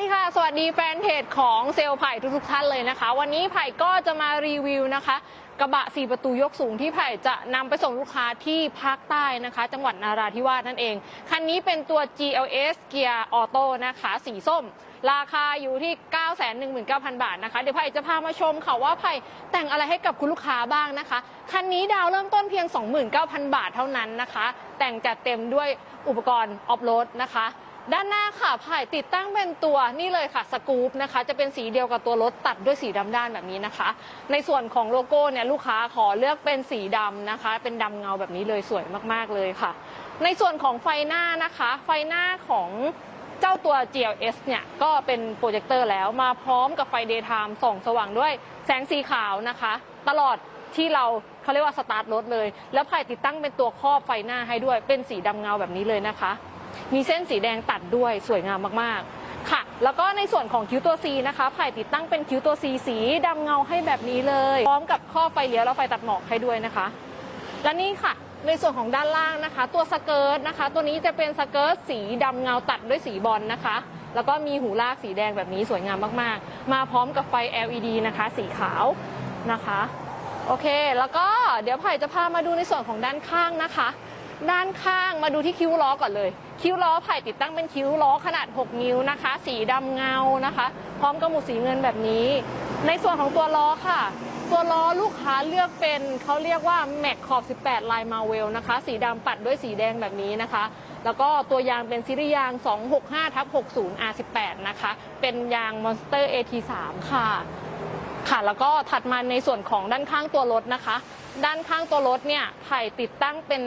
ดีค่ะ สวัสดีแฟนเพจของเซลล์ไผ่ทุกๆท่านเลยนะคะ วันนี้ไผ่ก็จะมารีวิวนะคะ กระบะ 4 ประตูยกสูงที่ไผ่จะนำไปส่งลูกค้าที่ภาคใต้นะคะ จังหวัดนาราธิวาสนั่นเอง คันนี้เป็นตัว GLS เกียร์ออโต้นะคะ สีส้ม ราคาอยู่ที่ 919,000 บาทนะคะ เดี๋ยวไผ่จะพามาชมค่ะว่าไผ่แต่งอะไรให้กับคุณลูกค้าบ้างนะคะ คันนี้ดาวเริ่มต้นเพียง 29,000 บาทเท่านั้นนะคะ แต่งจัดเต็มด้วยอุปกรณ์ออฟโรดนะคะ ด้านหน้าค่ะผ่ติดตั้งเป็นตัวนี่เลยค่ะสกู๊ปนะคะ จะเป็นสีเดียวกับตัวรถตัดด้วยสีดำด้านแบบนี้นะคะ ในส่วนของโลโก้เนี่ยลูกค้าขอเลือกเป็นสีดำนะคะ เป็นดำเงาแบบนี้เลยสวยมากๆเลยค่ะ ในส่วนของไฟหน้านะคะ ไฟหน้าของเจ้าตัว GLS เนี่ยก็เป็นโปรเจคเตอร์แล้วมาพร้อมกับไฟ Daytime ส่องสว่างด้วยแสงสีขาวนะคะ ตลอดที่เราเขาเรียกว่าสตาร์ทรถเลย แล้วไผ่ติดตั้งเป็นตัวครอบไฟหน้าให้ด้วยเป็นสีดำเงาแบบนี้เลยนะคะ มีเส้นสีแดงตัดด้วยสวยงามมากๆ ค่ะ แล้วก็ในส่วนของคิ้วตัว C นะคะไผ่ติดตั้งเป็นคิ้วตัว C สีดำเงาให้แบบนี้เลย พร้อมกับข้อไฟเลี้ยวและไฟตัดหมอกให้ด้วยนะคะ และนี่ค่ะในส่วนของด้านล่างนะคะ ตัวสเกิร์ตนะคะ ตัวนี้จะเป็นสเกิร์ตสีดำเงาตัดด้วยสีบอลนะคะ แล้วก็มีหูลากสีแดงแบบนี้สวยงามมากๆ มาพร้อมกับไฟ LED นะคะ สีขาวนะคะ โอเค แล้วก็เดี๋ยวไผ่จะพามาดูในส่วนของด้านข้างนะคะ ด้านข้างมาดูที่คิ้วล้อก่อนเลย คิ้วล้อไผ่ติดตั้งเป็นคิ้วล้อขนาด 6 นิ้วนะคะ สีดำเงานะคะ พร้อมกับหมุดสีเงินแบบนี้ ในส่วนของตัวล้อค่ะ ตัวล้อลูกค้าเลือกเป็นเขาเรียกว่าแม็กขอบ 18 ลายมาเวลนะคะ สีดำปัดด้วยสีแดงแบบนี้นะคะ แล้วก็ตัวยางเป็นซีรีส์ยาง 265ทับ60 R18 นะคะ เป็นยาง Monster AT3 ค่ะ ค่ะแล้วก็ถัดมาในส่วนของด้านข้างตัวรถนะคะ ด้านข้างตัวรถเนี่ยไผ่ติดตั้งเป็น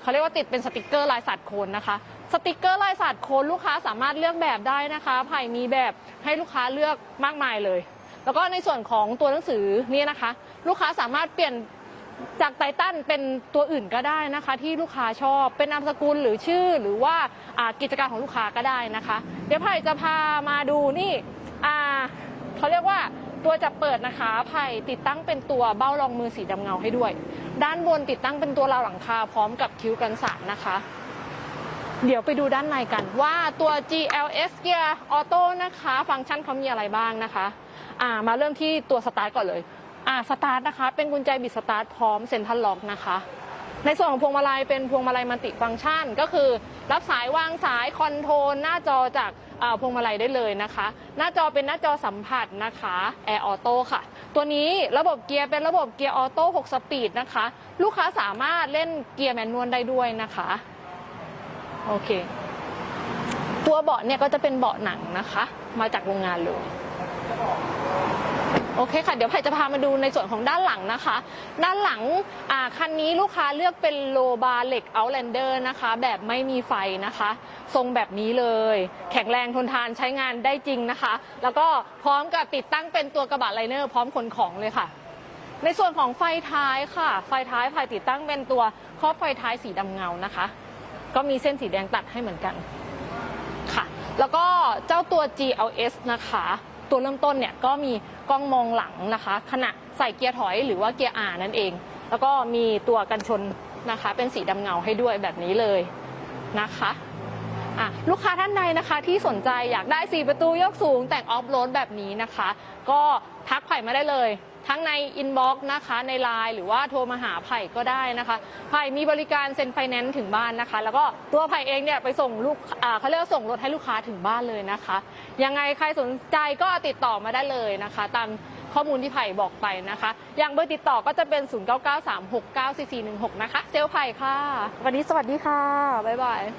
เขาเรียกว่าติดเป็นสติกเกอร์ลายสัตว์โคนนะคะ สติกเกอร์ลายสัตว์โคนลูกค้าสามารถเลือกแบบได้นะคะไผ่มีแบบให้ลูกค้าเลือกมากมายเลย แล้วก็ในส่วนของตัวหนังสือนี่นะคะ ลูกค้าสามารถเปลี่ยนจากไททันเป็นตัวอื่นก็ได้นะคะ ที่ลูกค้าชอบเป็นนามสกุลหรือชื่อหรือว่าากิจการของลูกค้าก็ได้นะคะ เดี๋ยวไผ่จะพามาดูนี่เขาเรียกว่า ตัวจับเปิดนะคะไผ่ติดตั้งเป็นตัวเบ้ารองมือสีดำเงาให้ด้วย ด้านบนติดตั้งเป็นตัวราวหลังคาพร้อมกับคิ้วกันสาดนะคะ เดี๋ยวไปดูด้านในกันว่าตัว GLS Gear Auto นะคะ ฟังก์ชันเขามีอะไรบ้างนะคะอ่ามาเริ่มที่ตัวสตาร์ทก่อนเลยอ่าสตาร์ทนะคะ เป็นกุญแจบิดสตาร์ทพร้อมเซ็นทรัลล็อกนะคะ ในส่วนของพวงมาลัยเป็นพวงมาลัยมัลติฟังก์ชัน ก็คือ รับสายวางสายคอนโทรลหน้าจอจากพวงมาลัยได้เลยนะคะ หน้าจอเป็นหน้าจอสัมผัสนะคะแอร์ออโต้ค่ะ ตัวนี้ระบบเกียร์เป็นระบบเกียร์ออโต้6สปีดนะคะ ลูกค้าสามารถเล่นเกียร์แมนนวลได้ด้วยนะคะ โอเค ตัวเบาะเนี่ยก็จะเป็นเบาะหนังนะคะ มาจากโรงงานเลย โอเคค่ะ เดี๋ยวไผ่จะพามาดูในส่วนของด้านหลังนะคะ ด้านหลังคันนี้ลูกค้าเลือกเป็นโลบาเหล็กเอาแลนเดอร์นะคะ แบบไม่มีไฟนะคะ ทรงแบบนี้เลย แข็งแรงทนทานใช้งานได้จริงนะคะ แล้วก็พร้อมกับติดตั้งเป็นตัวกระบะไลเนอร์พร้อมขนของเลยค่ะ ในส่วนของไฟท้ายค่ะ ไฟท้ายไผ่ติดตั้งเป็นตัวครอบไฟท้ายสีดำเงานะคะ ก็มีเส้นสีแดงตัดให้เหมือนกันค่ะ แล้วก็เจ้าตัว GLS นะคะ ตัวเริ่มต้นเนี่ยก็มีกล้องมองหลังนะคะ ขณะใส่เกียร์ถอยหรือว่าเกียร์อานั่นเอง แล้วก็มีตัวกันชนนะคะ เป็นสีดำเงาให้ด้วยแบบนี้เลยนะคะ อะลูกค้าท่านใดนะคะที่สนใจอยากได้ 4 ประตูยกสูง แต่งออฟโรดแบบนี้นะคะ ก็ทักไผ่มาได้เลย ทั้งในอินบ็อกซ์นะคะในไลน์หรือว่าโทรมาหาไผ่ก็ได้นะคะ ไผ่มีบริการเซ็นไฟแนนซ์ถึงบ้านนะคะ แล้วก็ตัวไผ่เองเนี่ยไปส่งลูกอ่าเขาเรียกว่าส่งรถให้ลูกค้าถึงบ้านเลยนะคะ ยังไงใครสนใจก็ติดต่อมาได้เลยนะคะ ตามข้อมูลที่ไผ่บอกไปนะคะ อย่างเบอร์ติดต่อก็จะเป็น 0993694416 นะคะ เซลลไผ่ค่ะ วันนี้สวัสดีค่ะ บ๊ายบาย